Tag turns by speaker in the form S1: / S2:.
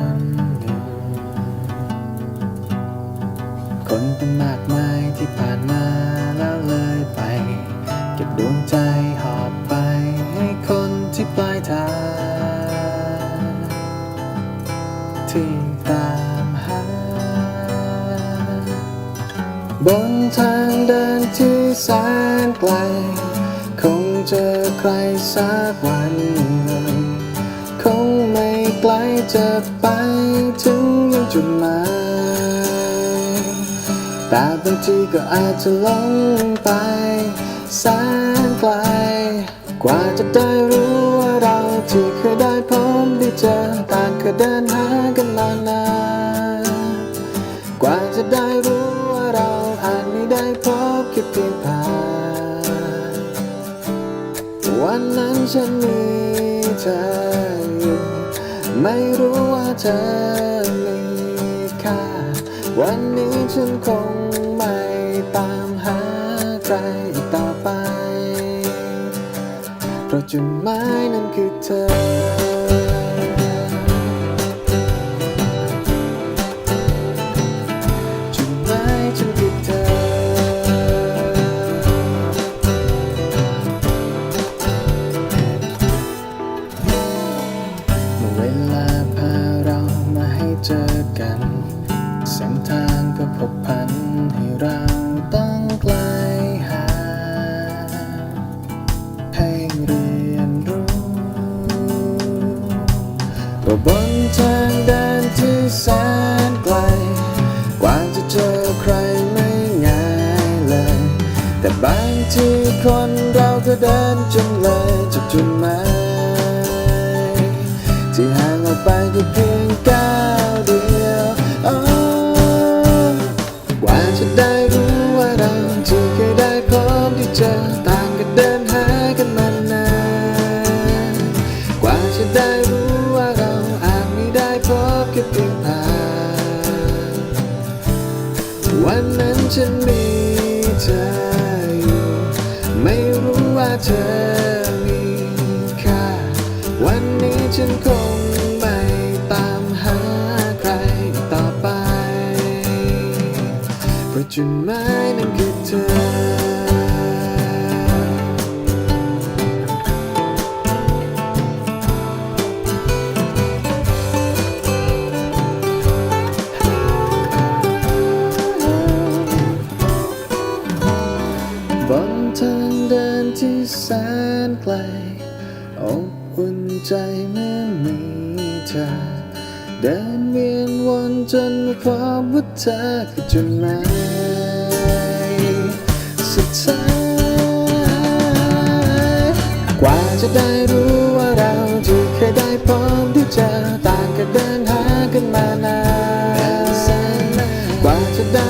S1: คนหนึ่งคนเป็นมากมายที่ผ่านมาแล้วเลยไป เก็บดวงใจหอบไป ให้คนที่ปลายทางที่ตามหา บนทางเดินที่แสนไกล คงเจอใครสักวันหนึ่ง ไกลจะไปถึงยังจุดหมายแต่บางทีก็อาจจะลงไปแสนไกล กว่าจะได้รู้ว่าเราที่เคยได้พบได้เจอต่างก็เดินหากันมานานกว่าจะได้รู้ว่าเราอาจไม่ได้พบแค่เพียงผ่านวันนั้นฉันมีเธอ ไม่รู้ว่าเธอมีค่า วันนี้ฉันคงไม่ตามหาใครอีกต่อไป เพราะจุดหมายนั้นคือเธอ เจอกันเส้นทางก็พบพันให้เราต้องไกลหา ให้เรียนรู้ว่าบนทางเดินที่แสนไกล กว่าจะเจอใครไม่ง่ายเลย แต่บางทีคนเราก็เดินจนเลยจากจุดหมายที่ห่างออกไปก็เพีย นหากันมานานกว่าจะได้รู้ว่าเราอาจไม่ได้พบแค่เพียงผ่านวันนั้นฉันมีเธออยู่ไม่รู้ว่าเธอมีค่าวันนี้ฉันคงไม่ตามหาใครต่อไปเพราะจุดหมายนั้นคือเธอ แสนไกลอบอุ่นใจเมื่อมีเธอ เดินเวียนวนจนมาพบว่าเธอคือจุดหมายสุดท้ายกว่าจะได้รู้ว่าเราที่เคยได้พบได้เจอต่างก็เดินหากันมานานกว่าจะได้